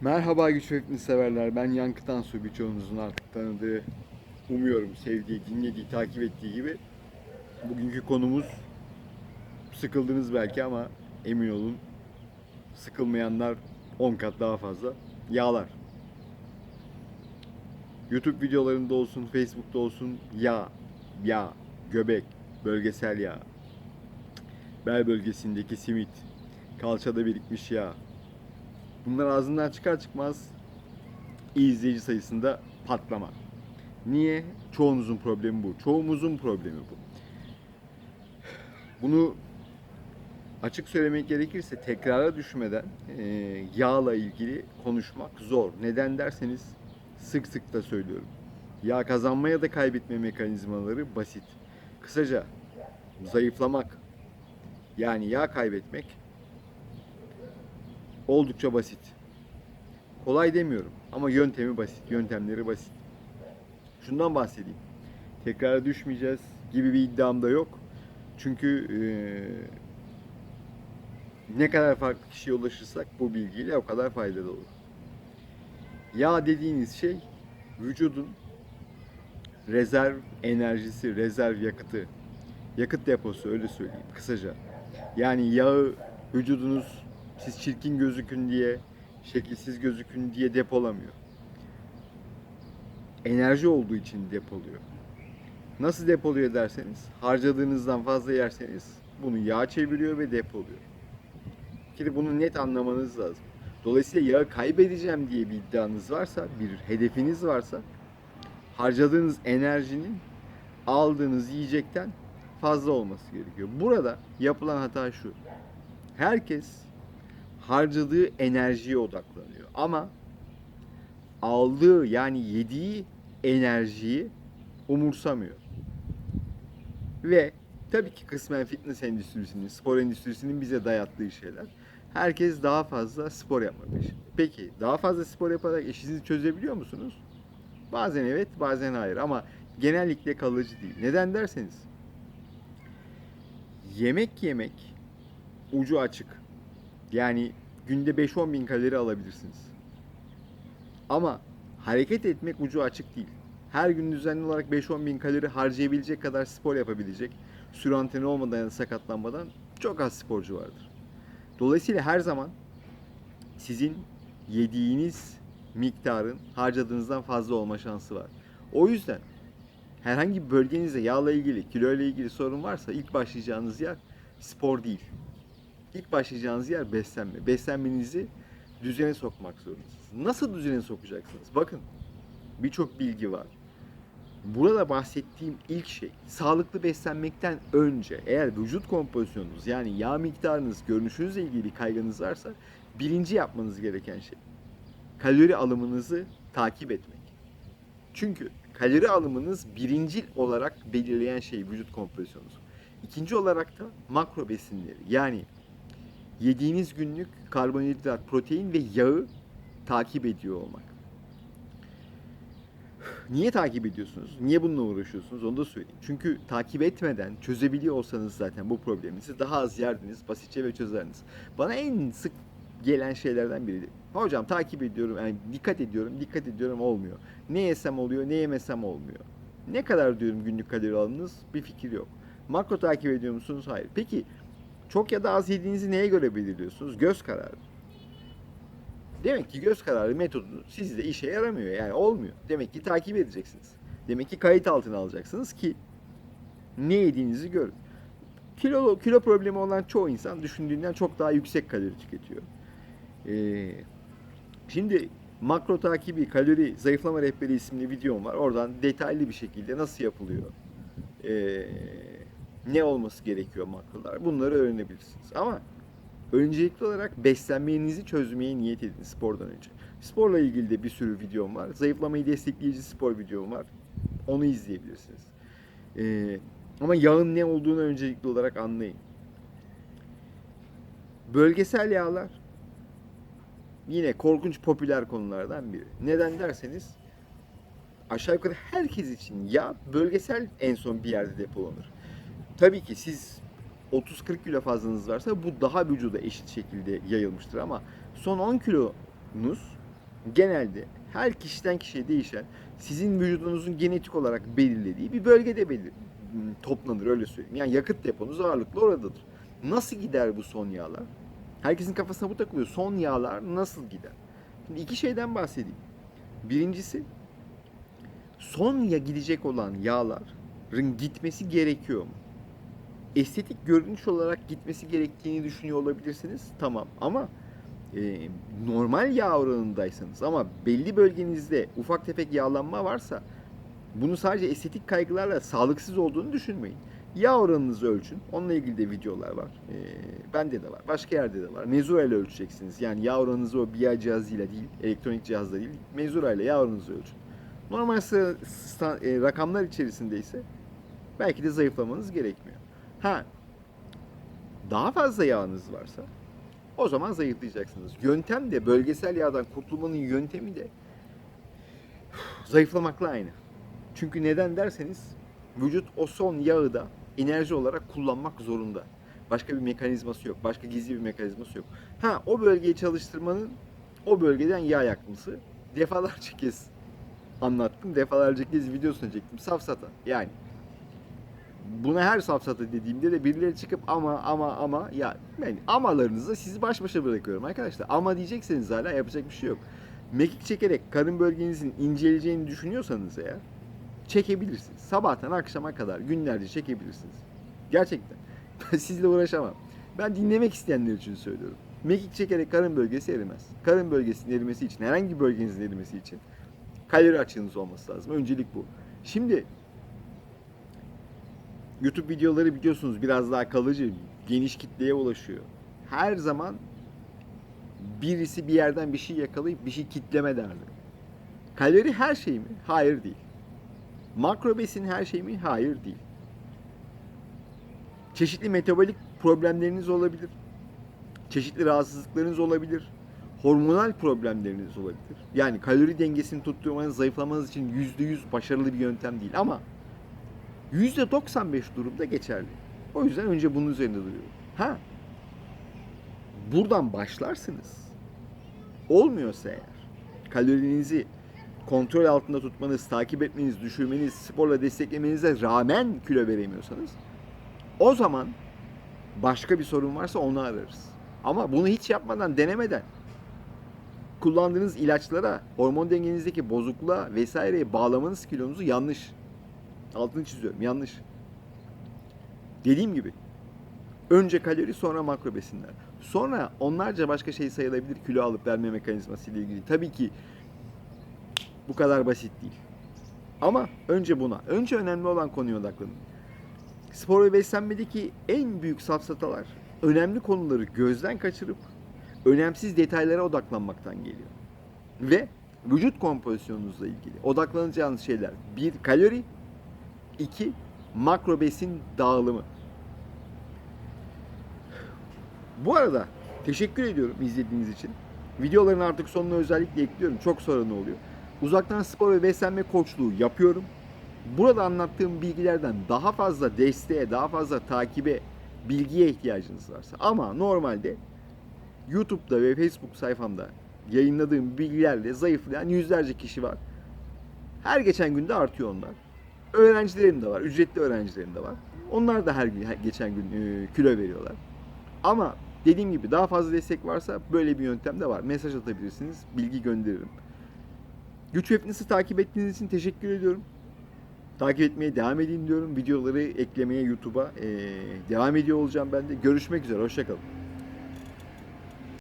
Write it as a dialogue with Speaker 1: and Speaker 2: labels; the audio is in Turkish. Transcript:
Speaker 1: Merhaba güç ve fitness severler. Ben Yankı Tansu birçoğunuzun artık tanıdığı, umuyorum sevdiği, dinlediği, takip ettiği gibi. Bugünkü konumuz sıkıldınız belki ama emin olun sıkılmayanlar 10 kat daha fazla. Yağlar. YouTube videolarında olsun, Facebook'ta olsun yağ, yağ, göbek, bölgesel yağ, bel bölgesindeki simit, kalçada birikmiş yağ, Bunlar ağzından çıkar çıkmaz izleyici sayısında patlama. Niye? Çoğunuzun problemi bu. Çoğumuzun problemi bu. Bunu açık söylemek gerekirse tekrara düşmeden e, yağla ilgili konuşmak zor. Neden derseniz sık sık da söylüyorum. Yağ kazanma ya da kaybetme mekanizmaları basit. Kısaca zayıflamak yani yağ kaybetmek oldukça basit. Kolay demiyorum ama yöntemi basit, yöntemleri basit. Şundan bahsedeyim. Tekrara düşmeyeceğiz gibi bir iddiam da yok. Çünkü eee, ne kadar farklı kişiye ulaşırsak bu bilgiyle o kadar faydalı olur. Yağ dediğiniz şey vücudun rezerv enerjisi, rezerv yakıtı, yakıt deposu öyle söyleyeyim kısaca. Yani yağı vücudunuz siz çirkin gözükün diye, şekilsiz gözükün diye depolamıyor. Enerji olduğu için depoluyor. Nasıl depoluyor derseniz, harcadığınızdan fazla yerseniz bunu yağ çeviriyor ve depoluyor. Ki bunu net anlamanız lazım. Dolayısıyla yağı kaybedeceğim diye bir iddianız varsa, bir hedefiniz varsa harcadığınız enerjinin aldığınız yiyecekten fazla olması gerekiyor. Burada yapılan hata şu. Herkes harcadığı enerjiye odaklanıyor. Ama aldığı yani yediği enerjiyi umursamıyor. Ve tabii ki kısmen fitness endüstrisinin, spor endüstrisinin bize dayattığı şeyler. Herkes daha fazla spor yapmak peşinde. Peki daha fazla spor yaparak işinizi çözebiliyor musunuz? Bazen evet, bazen hayır ama genellikle kalıcı değil. Neden derseniz yemek yemek ucu açık. Yani günde 5-10 bin kalori alabilirsiniz. Ama hareket etmek ucu açık değil. Her gün düzenli olarak 5-10 bin kalori harcayabilecek kadar spor yapabilecek, sürü antrenörü olmadan ya da sakatlanmadan çok az sporcu vardır. Dolayısıyla her zaman sizin yediğiniz miktarın harcadığınızdan fazla olma şansı var. O yüzden herhangi bir bölgenizde yağla ilgili, kilo ile ilgili sorun varsa ilk başlayacağınız yer spor değil. İlk başlayacağınız yer beslenme. Beslenmenizi düzene sokmak zorundasınız. Nasıl düzene sokacaksınız? Bakın birçok bilgi var. Burada bahsettiğim ilk şey sağlıklı beslenmekten önce eğer vücut kompozisyonunuz yani yağ miktarınız, görünüşünüzle ilgili bir kaygınız varsa birinci yapmanız gereken şey kalori alımınızı takip etmek. Çünkü kalori alımınız birincil olarak belirleyen şey vücut kompozisyonunuz. İkinci olarak da makro besinleri yani yediğiniz günlük karbonhidrat, protein ve yağı takip ediyor olmak. Niye takip ediyorsunuz? Niye bununla uğraşıyorsunuz? Onu da söyleyeyim. Çünkü takip etmeden çözebiliyor olsanız zaten bu probleminizi daha az yerdiniz, basitçe ve çözerdiniz. Bana en sık gelen şeylerden biri. Hocam takip ediyorum, yani dikkat ediyorum, dikkat ediyorum olmuyor. Ne yesem oluyor, ne yemesem olmuyor. Ne kadar diyorum günlük kalori alımınız? Bir fikir yok. Makro takip ediyor musunuz? Hayır. Peki çok ya da az yediğinizi neye göre belirliyorsunuz? Göz kararı. Demek ki göz kararı metodu sizde işe yaramıyor. Yani olmuyor. Demek ki takip edeceksiniz. Demek ki kayıt altına alacaksınız ki ne yediğinizi görün. Kilo, kilo problemi olan çoğu insan düşündüğünden çok daha yüksek kalori tüketiyor. Ee, şimdi makro takibi, kalori zayıflama rehberi isimli videom var. Oradan detaylı bir şekilde nasıl yapılıyor, ee, ne olması gerekiyor makrolar bunları öğrenebilirsiniz. Ama öncelikli olarak beslenmenizi çözmeye niyet edin spordan önce. Sporla ilgili de bir sürü videom var. Zayıflamayı destekleyici spor videom var. Onu izleyebilirsiniz. Ee, ama yağın ne olduğunu öncelikli olarak anlayın. Bölgesel yağlar yine korkunç popüler konulardan biri. Neden derseniz aşağı yukarı herkes için yağ bölgesel en son bir yerde depolanır. Tabii ki siz 30-40 kilo fazlanız varsa bu daha vücuda eşit şekilde yayılmıştır ama son 10 kilonuz genelde her kişiden kişiye değişen sizin vücudunuzun genetik olarak belirlediği bir bölgede belir toplanır öyle söyleyeyim. Yani yakıt deponuz ağırlıklı oradadır. Nasıl gider bu son yağlar? Herkesin kafasına bu takılıyor. Son yağlar nasıl gider? Şimdi iki şeyden bahsedeyim. Birincisi son ya gidecek olan yağların gitmesi gerekiyor mu? Estetik görünüş olarak gitmesi gerektiğini düşünüyor olabilirsiniz. Tamam ama e, normal yağ oranındaysanız ama belli bölgenizde ufak tefek yağlanma varsa bunu sadece estetik kaygılarla sağlıksız olduğunu düşünmeyin. Yağ oranınızı ölçün. Onunla ilgili de videolar var. Ee, bende de var. Başka yerde de var. Mezura ile ölçeceksiniz. Yani yağ oranınızı o BI cihazıyla değil, elektronik cihazla değil, mezura ile yağ oranınızı ölçün. Normal e, rakamlar içerisindeyse belki de zayıflamanız gerekmiyor. Ha, daha fazla yağınız varsa o zaman zayıflayacaksınız. Yöntem de bölgesel yağdan kurtulmanın yöntemi de zayıflamakla aynı. Çünkü neden derseniz vücut o son yağı da enerji olarak kullanmak zorunda. Başka bir mekanizması yok. Başka gizli bir mekanizması yok. Ha o bölgeyi çalıştırmanın o bölgeden yağ yakması defalarca kez anlattım. Defalarca kez videosunu çektim. Safsata. Yani buna her safsata dediğimde de birileri çıkıp ama ama ama ya yani amalarınızı sizi baş başa bırakıyorum arkadaşlar. Ama diyecekseniz hala yapacak bir şey yok. Mekik çekerek karın bölgenizin inceleyeceğini düşünüyorsanız eğer çekebilirsiniz. Sabahtan akşama kadar günlerce çekebilirsiniz. Gerçekten. Ben sizle uğraşamam. Ben dinlemek isteyenler için söylüyorum. Mekik çekerek karın bölgesi erimez. Karın bölgesinin erimesi için, herhangi bir bölgenizin erimesi için kalori açığınız olması lazım. Öncelik bu. Şimdi YouTube videoları biliyorsunuz biraz daha kalıcı, geniş kitleye ulaşıyor. Her zaman birisi bir yerden bir şey yakalayıp bir şey kitleme derdi. Kalori her şey mi? Hayır değil. Makro besin her şey mi? Hayır değil. Çeşitli metabolik problemleriniz olabilir. Çeşitli rahatsızlıklarınız olabilir. Hormonal problemleriniz olabilir. Yani kalori dengesini tutturmanız, zayıflamanız için %100 başarılı bir yöntem değil ama %95 durumda geçerli. O yüzden önce bunun üzerinde duruyorum. Ha, buradan başlarsınız. Olmuyorsa eğer kalorinizi kontrol altında tutmanız, takip etmeniz, düşürmeniz, sporla desteklemenize rağmen kilo veremiyorsanız o zaman başka bir sorun varsa onu ararız. Ama bunu hiç yapmadan, denemeden kullandığınız ilaçlara, hormon dengenizdeki bozukluğa vesaireye bağlamanız kilonuzu yanlış. Altını çiziyorum, yanlış. Dediğim gibi önce kalori sonra makro besinler. Sonra onlarca başka şey sayılabilir kilo alıp verme mekanizması ile ilgili. Tabii ki bu kadar basit değil. Ama önce buna. Önce önemli olan konuya odaklanın. Spor ve beslenmedeki en büyük safsatalar önemli konuları gözden kaçırıp önemsiz detaylara odaklanmaktan geliyor. Ve vücut kompozisyonunuzla ilgili odaklanacağınız şeyler bir kalori, iki makro besin dağılımı. Bu arada teşekkür ediyorum izlediğiniz için. Videoların artık sonuna özellikle ekliyorum. Çok sorun oluyor. Uzaktan spor ve beslenme koçluğu yapıyorum. Burada anlattığım bilgilerden daha fazla desteğe, daha fazla takibe, bilgiye ihtiyacınız varsa ama normalde YouTube'da ve Facebook sayfamda yayınladığım bilgilerle zayıflayan yüzlerce kişi var. Her geçen günde artıyor onlar. Öğrencilerim de var, ücretli öğrencilerim de var. Onlar da her, gün- geçen gün e, kilo veriyorlar. Ama dediğim gibi daha fazla destek varsa böyle bir yöntem de var. Mesaj atabilirsiniz, bilgi gönderirim. Güç Fitness'ı takip ettiğiniz için teşekkür ediyorum. Takip etmeye devam edin diyorum. Videoları eklemeye YouTube'a eee, devam ediyor olacağım ben de. Görüşmek üzere, hoşçakalın.